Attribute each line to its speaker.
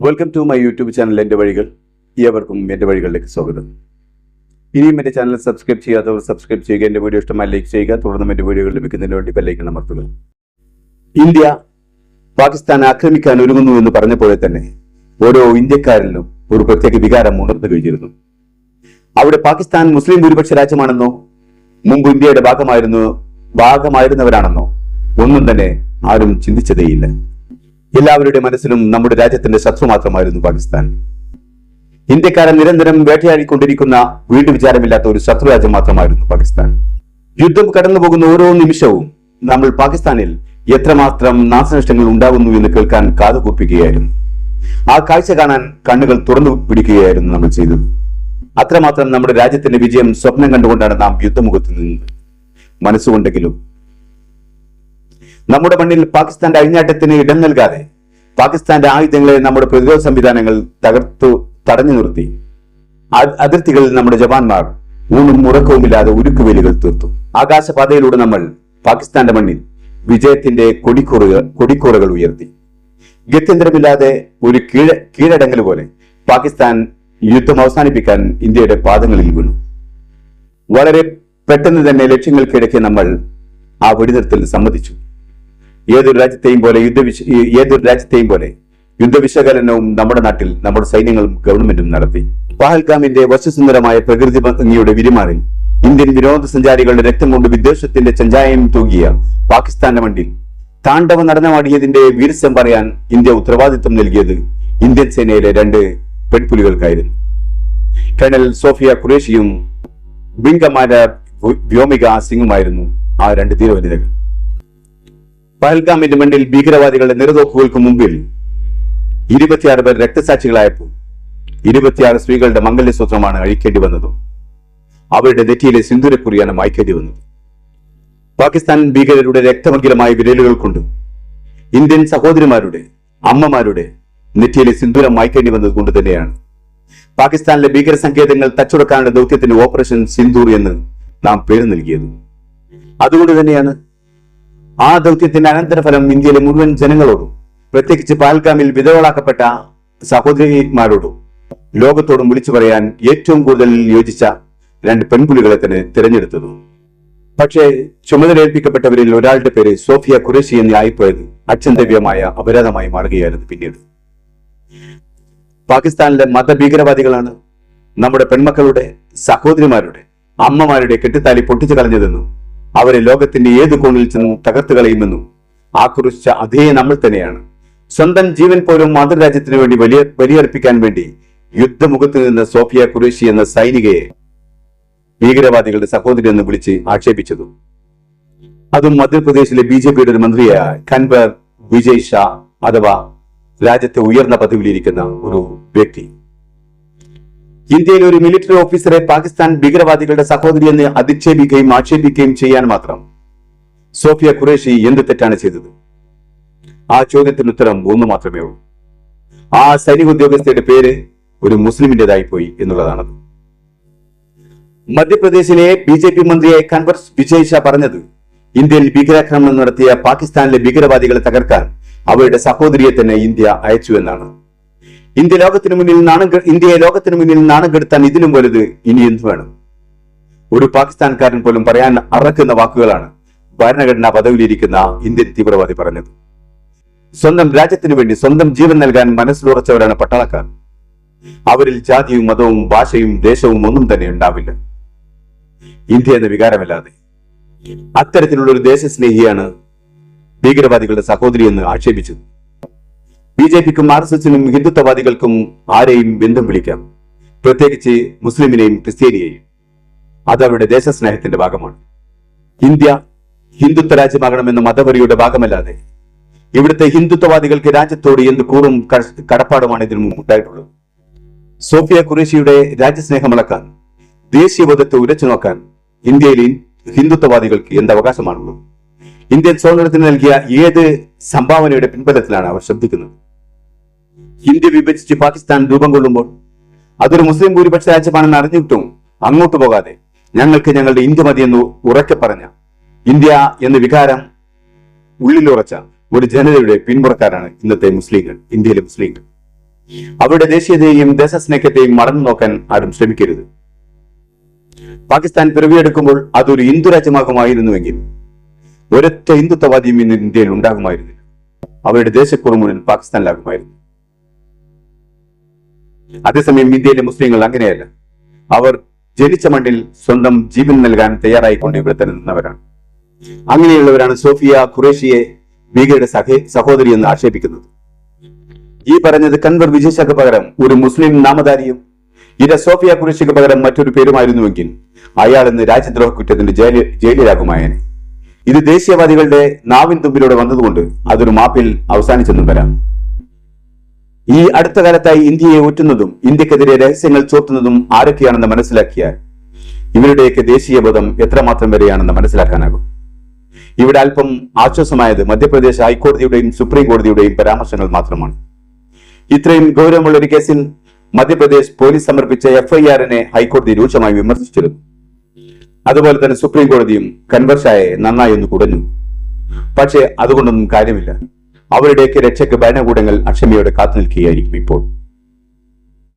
Speaker 1: Welcome to my YouTube channel എന്റെ വഴികൾ. ഏവർക്കും എന്റെ വഴികളിലേക്ക് സ്വാഗതം. ഇനിയും എന്റെ ചാനൽ സബ്സ്ക്രൈബ് ചെയ്യാത്തവർ സബ്സ്ക്രൈബ് ചെയ്യുക എന്റെ വീഡിയോ ഇഷ്ടമായി ലൈക്ക് ചെയ്യുക തുടർന്ന് എന്റെ വീഡിയോകൾ ലഭിക്കുന്നതിന് വേണ്ടി ബെല്ലൈക്കൺ അമർത്തുക. ഇന്ത്യ പാകിസ്ഥാൻ ആക്രമിക്കാൻ ഒരുങ്ങുന്നു എന്ന് പറഞ്ഞപ്പോഴേ തന്നെ ഓരോ ഇന്ത്യക്കാരിലും ഒരു പ്രത്യേക വികാരം ഉണർന്നു കഴിഞ്ഞിരുന്നു. അവിടെ പാകിസ്ഥാൻ മുസ്ലിം ഭൂരിപക്ഷ രാജ്യമാണെന്നോ മുമ്പ് ഇന്ത്യയുടെ ഭാഗമായിരുന്നു ഭാഗമായിരുന്നവരാണെന്നോ ഒന്നും തന്നെ ആരും ചിന്തിച്ചതേയില്ല. എല്ലാവരുടെ മനസ്സിലും നമ്മുടെ രാജ്യത്തിന്റെ ശത്രു മാത്രമായിരുന്നു പാകിസ്ഥാൻ. ഇന്ത്യക്കാരെ നിരന്തരം വേട്ടയാടിക്കൊണ്ടിരിക്കുന്ന വീട്ടു വിചാരമില്ലാത്ത ഒരു ശത്രു രാജ്യം മാത്രമായിരുന്നു പാകിസ്ഥാൻ. യുദ്ധം കടന്നുപോകുന്ന ഓരോ നിമിഷവും നമ്മൾ പാകിസ്ഥാനിൽ എത്രമാത്രം നാശനഷ്ടങ്ങൾ ഉണ്ടാകുന്നു എന്ന് കേൾക്കാൻ കാതുകൂപ്പിക്കുകയായിരുന്നു ആ കാഴ്ച കാണാൻ കണ്ണുകൾ തുറന്നു പിടിക്കുകയായിരുന്നു നമ്മൾ ചെയ്തത്. അത്രമാത്രം നമ്മുടെ രാജ്യത്തിന്റെ വിജയം സ്വപ്നം കണ്ടുകൊണ്ടാണ് നാം യുദ്ധമുഖത്ത് നിന്നത്. മനസ്സുകൊണ്ടെങ്കിലും നമ്മുടെ മണ്ണിൽ പാകിസ്ഥാന്റെ അഴിഞ്ഞാട്ടത്തിന് ഇടം നൽകാതെ പാകിസ്ഥാന്റെ ആയുധങ്ങളെ നമ്മുടെ പ്രതിരോധ സംവിധാനങ്ങൾ തകർത്തു തടഞ്ഞു നിർത്തി. അതിർത്തികളിൽ നമ്മുടെ ജവാന്മാർ ഊണും ഉറക്കവുമില്ലാതെ ഉരുക്കുവേലികൾ തീർത്തു. ആകാശപാതയിലൂടെ നമ്മൾ പാകിസ്ഥാന്റെ മണ്ണിൽ വിജയത്തിന്റെ കൊടിക്കൂറുകൾ കൊടിക്കൂറുകൾ ഉയർത്തി. ഗത്യന്തരമില്ലാതെ ഒരു കീഴ കീഴടങ്ങൽ പോലെ പാകിസ്ഥാൻ യുദ്ധം അവസാനിപ്പിക്കാൻ ഇന്ത്യയുടെ പാദങ്ങളിൽ വീണു. വളരെ പെട്ടെന്ന് തന്നെ ലക്ഷ്യങ്ങൾക്കിടയ്ക്ക് നമ്മൾ ആ വെടിനിർത്തൽ സമ്മതിച്ചു. ഏതൊരു രാജ്യത്തെയും പോലെ യുദ്ധവിശ ഏതൊരു രാജ്യത്തെയും പോലെ യുദ്ധവിശകലനവും നമ്മുടെ നാട്ടിൽ നമ്മുടെ സൈന്യങ്ങളും ഗവൺമെന്റും നടത്തി. പഹൽഗാമിന്റെ വശസുന്ദരമായ പ്രകൃതി ഭംഗിയുടെ വിരിമാറിൽ ഇന്ത്യൻ വിനോദസഞ്ചാരികളുടെ രക്തം കൊണ്ട് വിദ്വേഷത്തിന്റെ ചഞ്ചായം തൂകിയ പാകിസ്ഥാന്റെ മണ്ണിൽ താണ്ഡവ നടനമാടിയതിന്റെ വീരസ്യം പറയാൻ ഇന്ത്യ ഉത്തരവാദിത്വം നൽകിയത് ഇന്ത്യൻ സേനയിലെ രണ്ട് പെൺപുലികൾക്കായിരുന്നു. കേണൽ സോഫിയ ഖുറേഷിയും കമാൻഡർ വ്യോമിക സിംഗുമായിരുന്നു ആ രണ്ട് ധീരവനിതകൾ പഹൽഗാമിന്റെ മണ്ണിൽ ഭീകരവാദികളുടെ നിറതോക്കുകൾക്ക് മുമ്പിൽ ഇരുപത്തിയാറ് പേർ രക്തസാക്ഷികളായപ്പോൾ ഇരുപത്തിയാറ് സ്ത്രീകളുടെ മംഗല്യസൂത്രമാണ് അഴിക്കേണ്ടി വന്നതും അവരുടെ നെറ്റിയിലെ സിന്ദൂരക്കുറിയാണ് മായ്ക്കേണ്ടി വന്നത്. പാകിസ്ഥാൻ ഭീകരരുടെ രക്തമംഗിലമായ വിരലുകൾ കൊണ്ട് ഇന്ത്യൻ സഹോദരിമാരുടെ അമ്മമാരുടെ നെറ്റിയിലെ സിന്ദൂരം മായ്ക്കേണ്ടി വന്നത് കൊണ്ട് തന്നെയാണ്. പാകിസ്ഥാനിലെ ഭീകര സങ്കേതങ്ങൾ തച്ചുടക്കാനുള്ള ദൗത്യത്തിന് ഓപ്പറേഷൻ സിന്ദൂർ എന്ന് നാം പേര് നൽകിയത്. അതുകൊണ്ട് തന്നെയാണ് ആ ദൗത്യത്തിന്റെ അനന്തരഫലം ഇന്ത്യയിലെ മുഴുവൻ ജനങ്ങളോടും പ്രത്യേകിച്ച് പാൽഗാമിൽ വിധവളാക്കപ്പെട്ട സഹോദരിമാരോടും ലോകത്തോടും വിളിച്ചു പറയാൻ ഏറ്റവും കൂടുതൽ യോജിച്ച രണ്ട് പെൺപുലികളെ തന്നെ തിരഞ്ഞെടുത്തത്. പക്ഷേ ചുമതലയേൽപ്പിക്കപ്പെട്ടവരിൽ ഒരാളുടെ പേര് സോഫിയ ഖുറേഷി എന്ന് ആയിപ്പോയത് അച്ഛന്തവ്യമായ അപരാധമായി മാറുകയായിരുന്നു പിന്നീട്. പാകിസ്ഥാനിലെ മതഭീകരവാദികളാണ് നമ്മുടെ പെൺമക്കളുടെ സഹോദരിമാരുടെ അമ്മമാരുടെ കെട്ടിത്താലി പൊട്ടിച്ചു കളഞ്ഞതെന്നും അവരെ ലോകത്തിന്റെ ഏത് കോണിൽ ചെന്നും തകർത്ത് കളയുമെന്നും ആക്രോശിച്ച അതേ നമ്മൾ തന്നെയാണ്. സ്വന്തം ജീവൻ പോലും മാതൃരാജ്യത്തിന് വേണ്ടി വലിയ വലിയർപ്പിക്കാൻ വേണ്ടി യുദ്ധമുഖത്ത് നിന്ന് സോഫിയ ഖുറേഷി എന്ന സൈനികയെ ഭീകരവാദികളുടെ സഹോദരി എന്ന് വിളിച്ച് ആക്ഷേപിച്ചതും അതും മധ്യപ്രദേശിലെ ബി ജെ പിയുടെ ഒരു മന്ത്രിയായ കൻവർ വിജയ് ഷാ അഥവാ രാജ്യത്തെ ഉയർന്ന പദവിയിലിരിക്കുന്ന ഒരു വ്യക്തി. ഇന്ത്യയിലെ ഒരു മിലിറ്ററി ഓഫീസറെ പാകിസ്ഥാൻ ഭീകരവാദികളുടെ സഹോദരി എന്ന് അധിക്ഷേപിക്കുകയും ആക്ഷേപിക്കുകയും ചെയ്യാൻ മാത്രം സോഫിയ ഖുറേഷി എന്ത് തെറ്റാണ് ചെയ്തത്? ആ ചോദ്യത്തിന് ഉത്തരം ഒന്ന് മാത്രമേ ഉള്ളൂ. ആ സൈനിക ഉദ്യോഗസ്ഥയുടെ പേര് ഒരു മുസ്ലിമിന്റേതായി പോയി എന്നുള്ളതാണത്. മധ്യപ്രദേശിലെ ബി ജെ പി മന്ത്രിയായ കൺവർസ് വിജയ് ഷാ പറഞ്ഞത് ഇന്ത്യയിൽ ഭീകരാക്രമണം നടത്തിയ പാകിസ്ഥാനിലെ ഭീകരവാദികളെ തകർക്കാൻ അവരുടെ സഹോദരിയെ തന്നെ ഇന്ത്യ അയച്ചു എന്നാണ്. ഇന്ത്യ ലോകത്തിന് മുന്നിൽ നാണം ഇന്ത്യയെ ലോകത്തിന് മുന്നിൽ നാണം കെടുത്താൻ ഇതിലും വലുത് ഇനി എന്ത് വേണം? ഒരു പാകിസ്ഥാൻകാരൻ പോലും പറയാൻ അറക്കുന്ന വാക്കുകളാണ് ഭരണഘടനാ പദവിയിലിരിക്കുന്ന ഇന്ത്യൻ തീവ്രവാദി പറഞ്ഞത്. സ്വന്തം രാജ്യത്തിനു വേണ്ടി സ്വന്തം ജീവൻ നൽകാൻ മനസ്സിലുറച്ചവരാണ് പട്ടാളക്കാർ. അവരിൽ ജാതിയും മതവും ഭാഷയും ദേശവും ഒന്നും തന്നെ ഉണ്ടാവില്ല. ഇന്ത്യ എന്ന വികാരമല്ലാതെ. അത്തരത്തിലുള്ള ഒരു ദേശസ്നേഹിയാണ് ഭീകരവാദികളുടെ സഹോദരി എന്ന് ആക്ഷേപിച്ചത്. ബി ജെ പിക്കും ആർ എസ് എസിനും ഹിന്ദുത്വവാദികൾക്കും ആരെയും ബന്ധം വിളിക്കാം. പ്രത്യേകിച്ച് മുസ്ലിമിനെയും ക്രിസ്ത്യാനിയെയും. അത് അവരുടെ ദേശസ്നേഹത്തിന്റെ ഭാഗമാണ്. ഇന്ത്യ ഹിന്ദുത്വ രാജ്യമാകണമെന്ന മതപരിയുടെ ഭാഗമല്ലാതെ ഇവിടുത്തെ ഹിന്ദുത്വവാദികൾക്ക് രാജ്യത്തോട് എന്ത് കൂറും കടപ്പാടുമാണ് ഇതിനു ഉണ്ടായിട്ടുള്ളത്. സോഫിയ ഖുറേഷിയുടെ രാജ്യസ്നേഹം അളക്കാൻ ദേശീയബോധത്തെ ഉരച്ചു നോക്കാൻ ഇന്ത്യയിലെ ഹിന്ദുത്വവാദികൾക്ക് എന്ത് അവകാശമാണുള്ളത്? ഇന്ത്യൻ സ്വാതന്ത്ര്യത്തിന് നൽകിയ ഏത് സംഭാവനയുടെ പിൻബലത്തിലാണ് അവർ ശ്രദ്ധിക്കുന്നത്? ഇന്ത്യ വിഭജിച്ച് പാകിസ്ഥാൻ രൂപം കൊള്ളുമ്പോൾ അതൊരു മുസ്ലിം ഭൂരിപക്ഷ രാജ്യമാണെന്ന് അറിഞ്ഞിട്ടും അങ്ങോട്ട് പോകാതെ ഞങ്ങൾക്ക് ഞങ്ങളുടെ ഇന്ത്യ മതി എന്ന് ഉറക്കെ പറഞ്ഞ ഇന്ത്യ എന്ന വികാരം ഉള്ളിലുറച്ച ഒരു ജനതയുടെ പിന്മുറക്കാരാണ് ഇന്നത്തെ മുസ്ലിങ്ങൾ ഇന്ത്യയിലെ മുസ്ലിങ്ങൾ. അവരുടെ ദേശീയതയെയും ദേശസ്നേഹത്തെയും മറന്നു നോക്കാൻ ആരും ശ്രമിക്കരുത്. പാകിസ്ഥാൻ പിറവിയെടുക്കുമ്പോൾ അതൊരു ഹിന്ദു രാജ്യമാകുമായിരുന്നുവെങ്കിൽ ഒരൊറ്റ ഹിന്ദുത്വവാദിയും ഇന്ന് ഇന്ത്യയിൽ ഉണ്ടാകുമായിരുന്നില്ല. അവരുടെ ദേശക്കുറവ് മുഴുവൻ പാകിസ്ഥാനിലാകുമായിരുന്നു. അതേസമയം ഇന്ത്യയിലെ മുസ്ലിങ്ങൾ അങ്ങനെയല്ല. അവർ ജനിച്ച മണ്ണിൽ സ്വന്തം ജീവൻ നൽകാൻ തയ്യാറായിക്കൊണ്ട് ഇവിടെ തന്നെ നിന്നവരാണ്. അങ്ങനെയുള്ളവരാണ് സോഫിയ ഖുറേഷിയെ ഭീകരയുടെ സഹ സഹോദരി എന്ന് ആക്ഷേപിക്കുന്നത്. ഈ പറഞ്ഞത് കൻവർ വിജയശാഖ പകരം ഒരു മുസ്ലിം നാമധാരിയും ഇര സോഫിയ ഖുറേഷിക്ക് പകരം മറ്റൊരു പേരുമായിരുന്നുവെങ്കിൽ അയാൾ ഇന്ന് രാജ്യദ്രോഹ കുറ്റത്തിന്റെ ജയിൽ ജയിലിലാകുമായേനെ. ഇത് ദേശീയവാദികളുടെ നാവിൻ തുമ്പിലൂടെ വന്നതുകൊണ്ട് അതൊരു മാപ്പിൽ അവസാനിച്ചെന്നും വരാം. ഈ അടുത്ത കാലത്തായി ഇന്ത്യയെ ഒറ്റുന്നതും ഇന്ത്യക്കെതിരെ രഹസ്യങ്ങൾ ചോർത്തുന്നതും ആരൊക്കെയാണെന്ന് മനസ്സിലാക്കിയാൽ ഇവരുടെയൊക്കെ ദേശീയബോധം എത്രമാത്രം വരെയാണെന്ന് മനസ്സിലാക്കാനാകും. ഇവിടെ അല്പം ആശ്വാസമായത് മധ്യപ്രദേശ് ഹൈക്കോടതിയുടെയും സുപ്രീം കോടതിയുടെയും പരാമർശങ്ങൾ മാത്രമാണ്. ഇത്രയും ഗൗരവമുള്ള ഒരു കേസിൽ മധ്യപ്രദേശ് പോലീസ് സമർപ്പിച്ച എഫ്ഐആറിനെ ഹൈക്കോടതി രൂക്ഷമായി വിമർശിച്ചിരുന്നു. അതുപോലെ തന്നെ സുപ്രീം കോടതിയും കൺവർഷായെ നന്നായി ഒന്ന് കുടഞ്ഞു. പക്ഷേ അതുകൊണ്ടൊന്നും കാര്യമില്ല. അവരുടെയൊക്കെ രക്ഷയ്ക്ക് ഭരണകൂടങ്ങൾ അക്ഷമയോടെ കാത്തു നിൽക്കുകയായിരിക്കും ഇപ്പോൾ.